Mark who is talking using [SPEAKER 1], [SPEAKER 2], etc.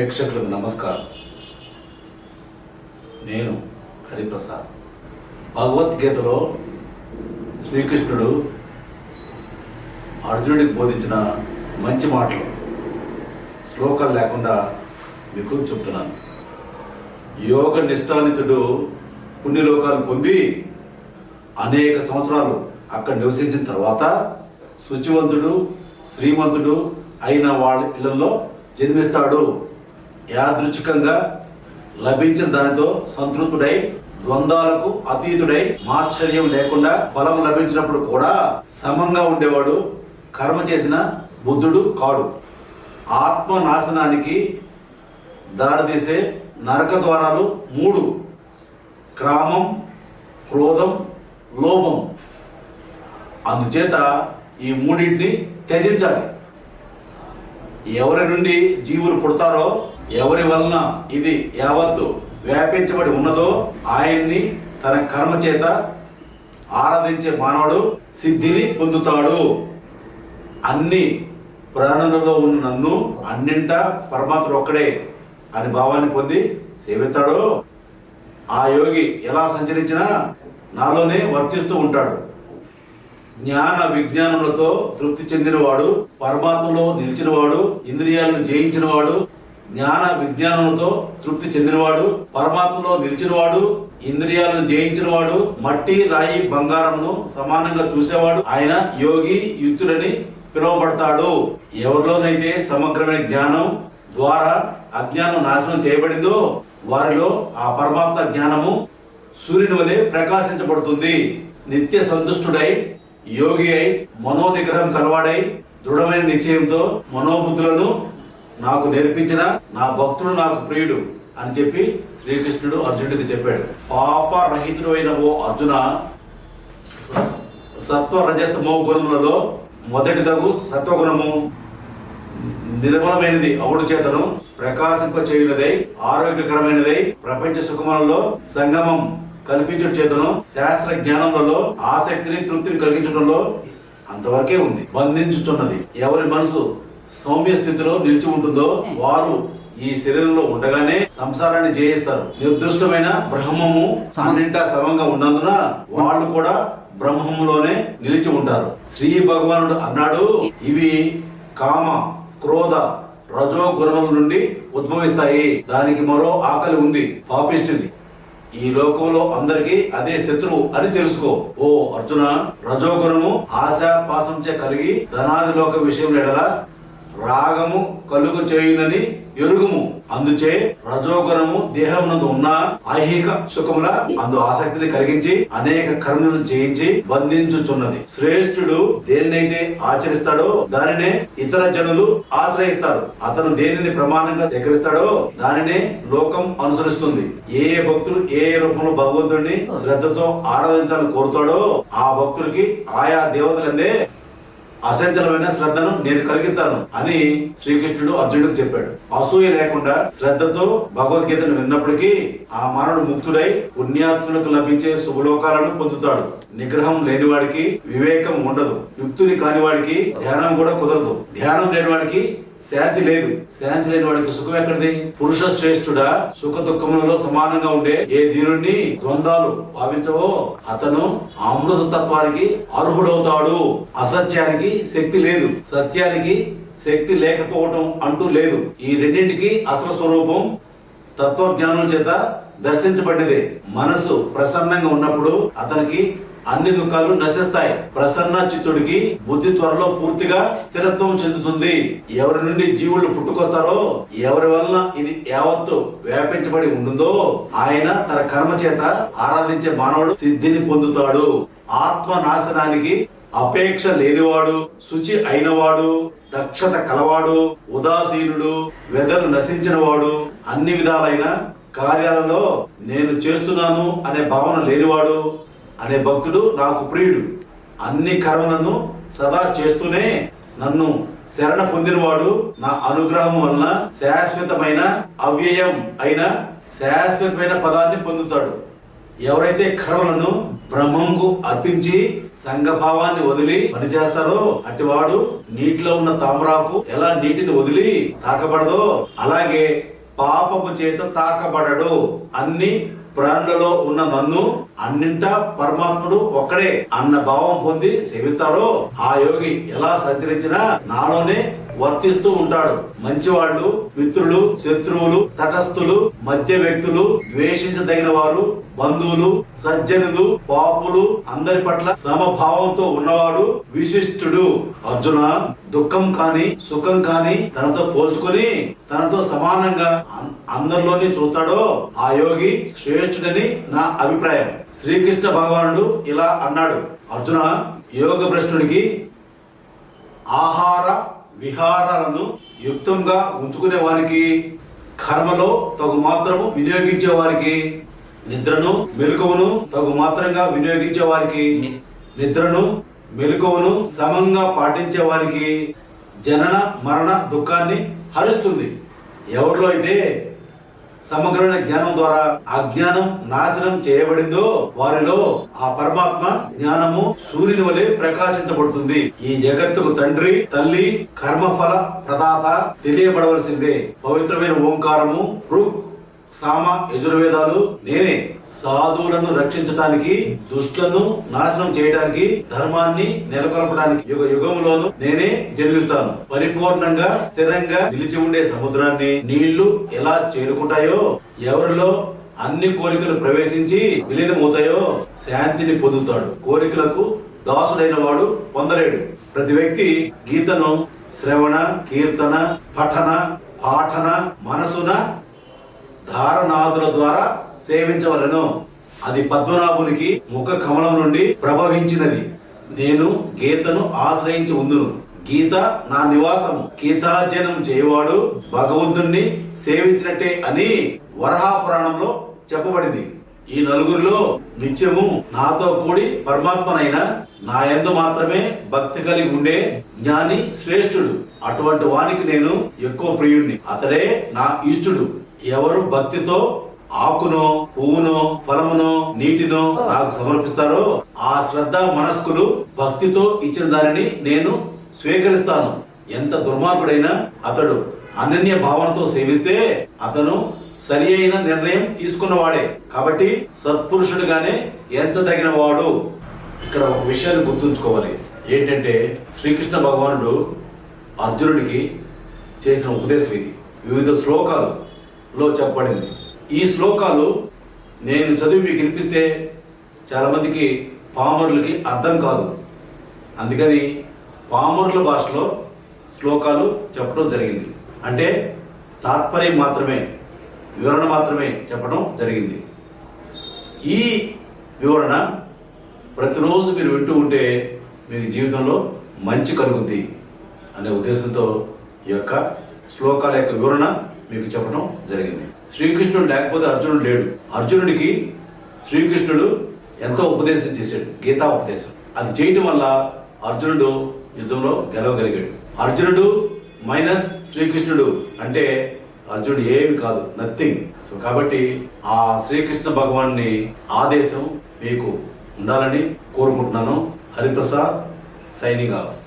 [SPEAKER 1] ప్రేక్షకులకు నమస్కారం. నేను హరిప్రసాద్. భగవద్గీతలో శ్రీకృష్ణుడు అర్జునుడికి బోధించిన మంచి మాటలు శ్లోకాలు లేకుండా మీకు చెప్తున్నాను. యోగ నిష్ఠానితుడు పుణ్యలోకాలు పొంది అనేక సంవత్సరాలు అక్కడ నివసించిన తర్వాత శుచివంతుడు శ్రీమంతుడు అయిన వాళ్ళ ఇళ్ళలో జన్మిస్తాడు. యాదృచ్ఛికంగా లభించిన దానితో సంతృప్తుడై ద్వంద్వాలకు అతీతుడై మాశ్చర్యం లేకుండా ఫలం లభించినప్పుడు కూడా సమంగా ఉండేవాడు కర్మ చేసిన బుద్ధుడు కాడు. ఆత్మ నాశనానికి దారితీసే నరక ద్వారాలు మూడు. క్రామం క్రోధం లోభం. అందుచేత ఈ మూడింటిని త్యజించాలి. ఎవరి నుండి జీవులు పుడతారో ఎవరి వలన ఇది యావత్తు వ్యాపించబడి ఉన్నదో ఆయన్ని తన కర్మ చేత ఆరాధించే మానవుడు సిద్ధిని పొందుతాడు. అన్ని ప్రాణులలో ఉన్న నన్ను అన్నింట పరమాత్మ ఒక్కడే అని భావాన్ని పొంది సేవిస్తాడు? ఆ యోగి ఎలా సంచరించినా నాలోనే వర్తిస్తూ ఉంటాడు. జ్ఞాన విజ్ఞానములతో తృప్తి చెందినవాడు పరమాత్మలో నిలిచినవాడు ఇంద్రియాలను జయించినవాడు జ్ఞాన విజ్ఞానంతో తృప్తి చెందినవాడు పరమాత్మలో నిలిచినవాడు ఇంద్రియాలను జయించినవాడు మట్టి రాయి బంగారంను సమానంగా చూసేవాడు ఆయన యోగి యుక్తుడని పిలువబడతాడు. ఎవరిలోనైతే సమగ్రమైన జ్ఞానం ద్వారా అజ్ఞానం నాశనం చేయబడిందో వారిలో ఆ పరమాత్మ జ్ఞానము సూర్యుని వలె ప్రకాశించబడుతుంది. నిత్య సంతుష్టుడై యోగి అయి మనోనిగ్రహం కలవాడై దృఢమైన నిశ్చయంతో మనోబుద్ధులను నాకు నేర్పించిన నా భక్తుడు నాకు ప్రియుడు అని చెప్పి శ్రీకృష్ణుడు అర్జునుడికి చెప్పాడు. పాప రహితుడు అయిన ఓ అర్జున సత్వ రజస్తమో గుణములలో మొదటి తగు సత్వగుణము నిర్మలమైనది అవుడు చేతను ప్రకాశింప చేయునదై ఆరోగ్యకరమైనదై ప్రపంచ సుఖములలో సంగమం కల్పించుట చేతను శాస్త్ర జ్ఞానములలో ఆసక్తిని తృప్తిని కలిగించడంలో అంతవరకే ఉంది. బంధించుచున్నది. ఎవరి మనసు సౌమ్య స్థితిలో నిలిచి ఉంటుందో వారు ఈ శరీరంలో ఉండగానే సంసారాన్ని జయిస్తారు. నిర్దిష్టమైన బ్రహ్మము అన్నింటా సమంగా ఉన్నందున వాళ్ళు కూడా బ్రహ్మములోనే నిలిచి ఉంటారు. శ్రీ భగవానుడు అన్నాడు ఇవి కామ క్రోధ రజో గుణముల నుండి ఉద్భవిస్తాయి. దానికి మరో ఆకలి ఉంది పాపిష్టిది. ఈ లోకంలో అందరికీ అదే శత్రువు అని తెలుసుకో. ఓ అర్జున రజోగుణము ఆశ పాసంచే కలిగి ధనాది లోక విషయం ఎడల రాగము కలుగు చేయునని ఎరుగుము. అందుచే రజోగుణము దేహమునందు ఉన్న ఐహిక సుఖముల అందు ఆసక్తిని కలిగించి అనేక కర్మలను చేయించి బంధించుచున్నది. శ్రేష్ఠుడు దేనినైతే ఆచరిస్తాడో దానినే ఇతర జనులు ఆశ్రయిస్తారు. అతను దేనిని ప్రమాణంగా సేకరిస్తాడో దానినే లోకం అనుసరిస్తుంది. ఏ ఏ భక్తుడు ఏ ఏ రూపంలో భగవంతుడిని శ్రద్ధతో ఆరాధించాలని కోరుతాడో ఆ భక్తుడికి ఆయా దేవతలందే అసంచలమైన శ్రద్ధను నేను కలిగిస్తాను అని శ్రీకృష్ణుడు అర్జునుడికి చెప్పాడు. అసూయ లేకుండా శ్రద్ధతో భగవద్గీతను విన్నప్పటికీ ఆ మానవుడు ముక్తుడై పుణ్యాత్ములకు లభించే శుభలోకాలను పొందుతాడు. నిగ్రహం లేనివాడికి వివేకం ఉండదు. యుక్తుని కానివాడికి ధ్యానం కూడా కుదరదు. ధ్యానం లేనివాడికి శాంతి లేదు. శాంతి లేని వాడికి సుఖం ఎక్కడిది? పురుష శ్రేష్ఠుడా సుఖ దుఃఖములలో సమానంగా ఉండే ఏ ధీరుణ్ణి ద్వంద్వాలు భావించవో? అతను అమృత తత్వానికి అర్హుడవుతాడు. అసత్యానికి శక్తి లేదు. సత్యానికి శక్తి లేకపోవటం అంటూ లేదు. ఈ రెండింటికి అసలు స్వరూపం తత్వజ్ఞానుల చేత దర్శించబడినదే. మనసు ప్రసన్నంగా ఉన్నప్పుడు అతనికి అన్ని దుఃఖాలు నశిస్తాయి. ప్రసన్న చిత్తుడికి బుద్ధి త్వరలో పూర్తిగా స్థిరత్వం చెందుతుంది. ఎవరి నుండి జీవులు పుట్టుకొస్తారో ఎవరి వలన ఇది యావత్తు వ్యాపించబడి ఉంటుందో ఆయన తన కర్మ చేత ఆరాధించే మానవుడు సిద్ధిని పొందుతాడు. ఆత్మ నాశనానికి అపేక్ష లేనివాడు శుచి అయినవాడు దక్షత కలవాడు ఉదాసీనుడు వెదలు నశించినవాడు అన్ని విధాలైన కార్యాలలో నేను చేస్తున్నాను అనే భావన లేనివాడు అనే భక్తుడు నాకు ప్రియుడు. అన్ని కర్మలను సదా చేస్తూనే నన్ను శరణ పొందినవాడు. నా అనుగ్రహం వలన శాశ్వతమైన అవ్యయం అయిన శాశ్వతమైన పదాన్ని పొందుతాడు. ఎవరైతే కర్మలను బ్రహ్మంకు అర్పించి సంఘభావాన్ని వదిలి పనిచేస్తారో అటివాడు నీటిలో ఉన్న తామరాకు ఎలా నీటిని వదిలి తాకబడదో అలాగే పాపము చేత తాకబడడు. అన్ని ప్రాణులలో ఉన్న నన్ను అన్నింటా పరమాత్ముడు ఒక్కడే. అన్న భావం పొంది సేవిస్తాడో? ఆ యోగి ఎలా సంచరించినా నాలోనే వర్తిస్తూ ఉంటాడు. మంచివాళ్ళు మిత్రులు శత్రువులు తటస్థులు మధ్య వ్యక్తులు ద్వేషించదగిన వారు బంధువులు సజ్జనులు పాపులు అందరి పట్ల సమభావంతో ఉన్నవాడు విశిష్టుడు. అర్జున దుఃఖం కాని సుఖం కాని తనతో పోల్చుకొని తనతో సమానంగా అందరిలోనే చూస్తాడో? ఆ యోగి శ్రేష్ఠుడని నా అభిప్రాయం. శ్రీకృష్ణ భగవానుడు ఇలా అన్నాడు. అర్జున యోగ భ్రష్టుడికి ఆహార విహారాలను యుక్తంగా ఉంచుకునే వారికి కర్మలో తగు మాత్రము వినియోగించే వారికి నిద్రను మెలకువను తగు మాత్రంగా వినియోగించే వారికి నిద్రను మెలకువను సమంగా పాటించే వారికి జనన మరణ దుఃఖాన్ని హరిస్తుంది. ఎవరిలో అయితే సమగ్రమైన జ్ఞానం ద్వారా అజ్ఞానం నాశనం చేయబడిందో వారిలో ఆ పరమాత్మ జ్ఞానము సూర్యుని వలె ప్రకాశించబడుతుంది. ఈ జగత్తుకు తండ్రి తల్లి కర్మఫల ప్రదాత తెలియబడవలసిందే. పవిత్రమైన ఓంకారము ఋక్ సామ యజుర్వేదాలు నేనే సాధువులను రక్షించడానికి దుష్టులను నాశనం చేయడానికి ధర్మాన్ని నెలకొల్పడానికి యుగ యుగంలోను నేనే జన్మిస్తాను. పరిపూర్ణంగా స్థిరంగా నిలిచి ఉండే సముద్రాన్ని నీళ్ళు ఎలా చేరుకుంటాయో ఎవరిలో అన్ని కోరికలు ప్రవేశించి విలీనమవుతాయో శాంతిని పొందుతాడు. కోరికలకు దాసుడైన వాడు పొందలేడు. ప్రతి వ్యక్తి గీతను శ్రవణ కీర్తన పఠన పాఠన మనసున ధారణాదుల ద్వారా సేవించవలను. అది పద్మనాభునికి ముఖ కమలం నుండి ప్రభవించినది. నేను గీతను ఆశ్రయించి ఉందును. గీత నా నివాసము. గీతార్జనం చేయవాడు భగవంతుణ్ణి సేవించినట్టే అని వరహా పురాణంలో చెప్పబడింది. ఈ నలుగురిలో నిత్యము నాతో కూడి పరమాత్మనైన నా ఎందు మాత్రమే భక్తి కలిగి ఉండే జ్ఞాని శ్రేష్ఠుడు. అటువంటి వానికి నేను ఎక్కువ ప్రియుణ్ణి. అతడే నా ఇష్టుడు. ఎవరు భక్తితో ఆకునో పువ్వునో ఫలమునో నీటినో నాకు సమర్పిస్తారో ఆ శ్రద్ధ మనస్కులు భక్తితో ఇచ్చిన దానిని నేను స్వీకరిస్తాను. ఎంత దుర్మార్గుడైనా అతడు అనన్య భావనతో సేవిస్తే అతను సరి అయిన నిర్ణయం తీసుకున్నవాడే. కాబట్టి సత్పురుషుడుగానే ఎంచదగిన వాడు ఇక్కడ ఒక విషయాన్ని గుర్తుంచుకోవాలి. ఏంటంటే శ్రీకృష్ణ భగవానుడు అర్జునుడికి చేసిన ఉపదేశం ఇది. వివిధ లో చెప్పబడింది. ఈ శ్లోకాలు నేను చదివి మీకు వినిపిస్తే చాలామందికి పామరులకి అర్థం కాదు. అందుకని పామరుల భాషలో శ్లోకాలు చెప్పడం జరిగింది. అంటే తాత్పర్యం మాత్రమే వివరణ మాత్రమే చెప్పడం జరిగింది. ఈ వివరణ ప్రతిరోజు మీరు వింటూ ఉంటే మీ జీవితంలో మంచి కలుగుద్ది అనే ఉద్దేశంతో ఈ యొక్క శ్లోకాల యొక్క వివరణ మీకు చెప్పడం జరిగింది. శ్రీకృష్ణుడు లేకపోతే అర్జునుడు లేడు. అర్జునుడికి శ్రీకృష్ణుడు ఎంతో ఉపదేశం చేశాడు. గీతా ఉపదేశం. అది చేయటం వల్ల అర్జునుడు యుద్ధంలో గెలవగలిగాడు. అర్జునుడు మైనస్ శ్రీకృష్ణుడు అంటే అర్జునుడు ఏమి కాదు నథింగ్ సో కాబట్టి ఆ శ్రీకృష్ణ భగవాన్ని ఆదేశం మీకు ఉండాలని కోరుకుంటున్నాను. Hariprasad signing off